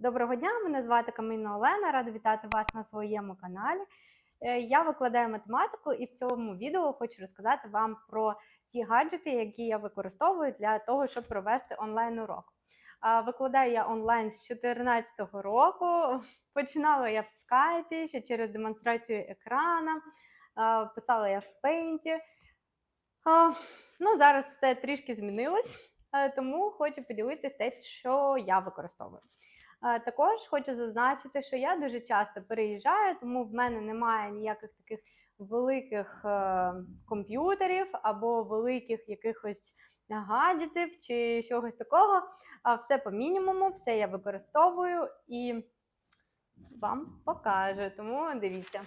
Доброго дня, мене звати Камінна Олена. Рада вітати вас на своєму каналі. Е, Я викладаю математику і в цьому відео хочу розказати вам про ті гаджети, які я використовую для того, щоб провести онлайн-урок. Викладаю я онлайн з 2014 року. Починала я в скайпі, ще через демонстрацію екрана, писала я в пейнті. Ну, зараз все трішки змінилось, е, тому хочу поділитися те, що я використовую. Е, Також хочу зазначити, що я дуже часто переїжджаю, тому в мене немає ніяких таких великих е, комп'ютерів або великих якихось гаджетів чи чогось такого. Все по мінімуму, все я використовую і вам покажу. Тому дивіться.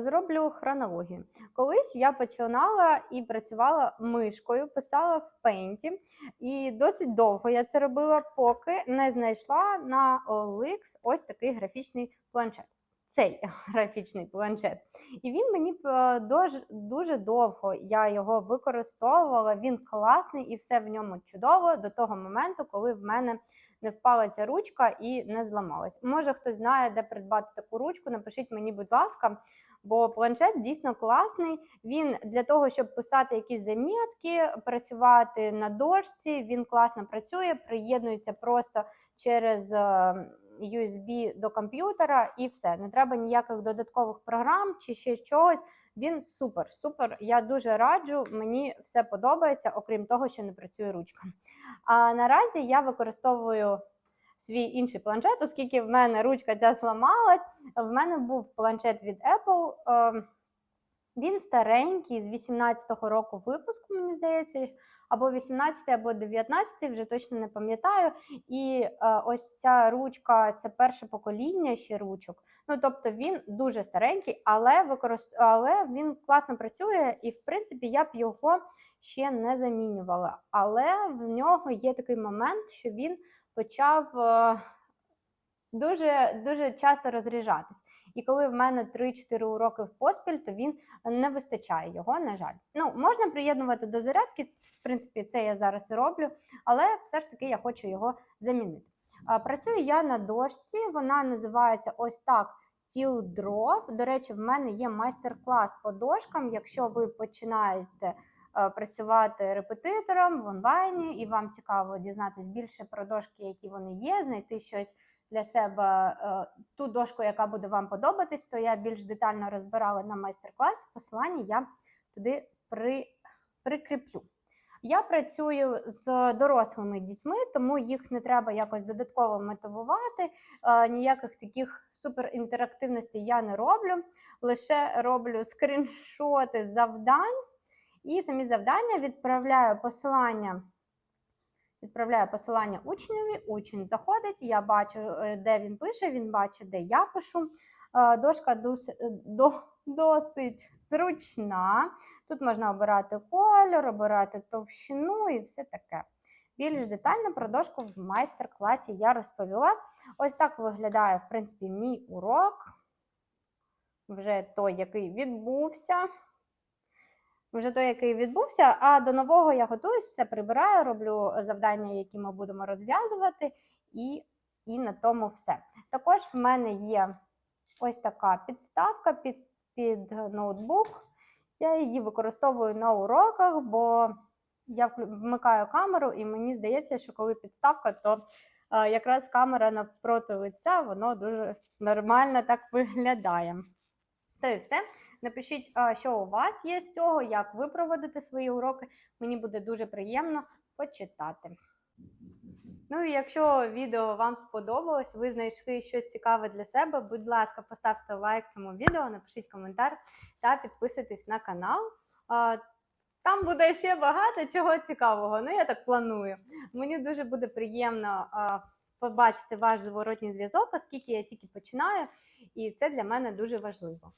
Зроблю хронологію. Колись я починала і працювала мишкою, писала в пейнті, і досить довго я це робила, поки не знайшла на OLX ось такий графічний планшет. Цей графічний планшет. І він мені е, дуже, довго я його використовувала. Він класний і все в ньому чудово до того моменту, коли в мене не впала ця ручка і не зламалась. Може, хтось знає, де придбати таку ручку. Напишіть мені, будь ласка, бо планшет дійсно класний. Він для того, щоб писати якісь замітки, працювати на дошці, він класно працює, приєднується просто через е, USB до комп'ютера і все. Не треба ніяких додаткових програм чи ще чогось. Він супер, супер. Я дуже раджу. Мені все подобається, окрім того, що не працює ручка. А наразі я використовую свій інший планшет, оскільки в мене ручка ця зламалась. В мене був планшет від Apple. Він старенький, з 18-го року випуску, мені здається, або 18, або 19, вже точно не пам'ятаю. І е, ось ця ручка це перше покоління ще ручок. Ну тобто він дуже старенький, але використ... але він класно працює, і в принципі я б його ще не замінювала. Але в нього є такий момент, що він почав е, дуже, дуже часто розряджатись. І коли в мене 3-4 уроки в поспіль, то він не вистачає його, на жаль. Ну, можна приєднувати до зарядки, в принципі, це я зараз і роблю, але все ж таки я хочу його замінити. Працюю я на дошці, вона називається ось так. Тіл дров. До речі, в мене є майстер-клас по дошкам. Якщо ви починаєте працювати репетитором в онлайні, і вам цікаво дізнатись більше про дошки, які вони є, знайти щось для себе, е, ту дошку, яка буде вам подобатись, то я більш детально розбирала на майстер-класі. Посилання я туди при, прикріплю. Я працюю з дорослими дітьми, тому їх не треба якось додатково мотивувати. Е, ніяких таких суперінтерактивностей я не роблю. Лише роблю скріншоти завдань і самі завдання відправляю посилання. Відправляю посилання учневі, учень заходить, я бачу, е, де він пише, він бачить, де я пишу. Е, Дошка е, до- досить зручна. Тут можна обирати кольор, обирати товщину і все таке. Більш детально про дошку в майстер-класі я розповіла. Ось так виглядає, в принципі, мій урок. Вже той, який відбувся. Вже той, який відбувся, а до нового я готуюсь, все прибираю, роблю завдання, які ми будемо розв'язувати, і, і на тому все. Також в мене є ось така підставка під, під ноутбук. Я її використовую на уроках, бо я вмикаю камеру, і мені здається, що коли підставка, то е, якраз камера навпроти лиця, воно дуже нормально так виглядає. То і все. Напишіть, що у вас є з цього, як ви проводите свої уроки. Мені буде дуже приємно почитати. Ну і якщо відео вам сподобалось, ви знайшли щось цікаве для себе, будь ласка, поставте лайк цьому відео, напишіть коментар та підписуйтесь на канал. Там буде ще багато чого цікавого. Ну, я так планую. Мені дуже буде приємно побачити ваш зворотній зв'язок, оскільки я тільки починаю, і це для мене дуже важливо.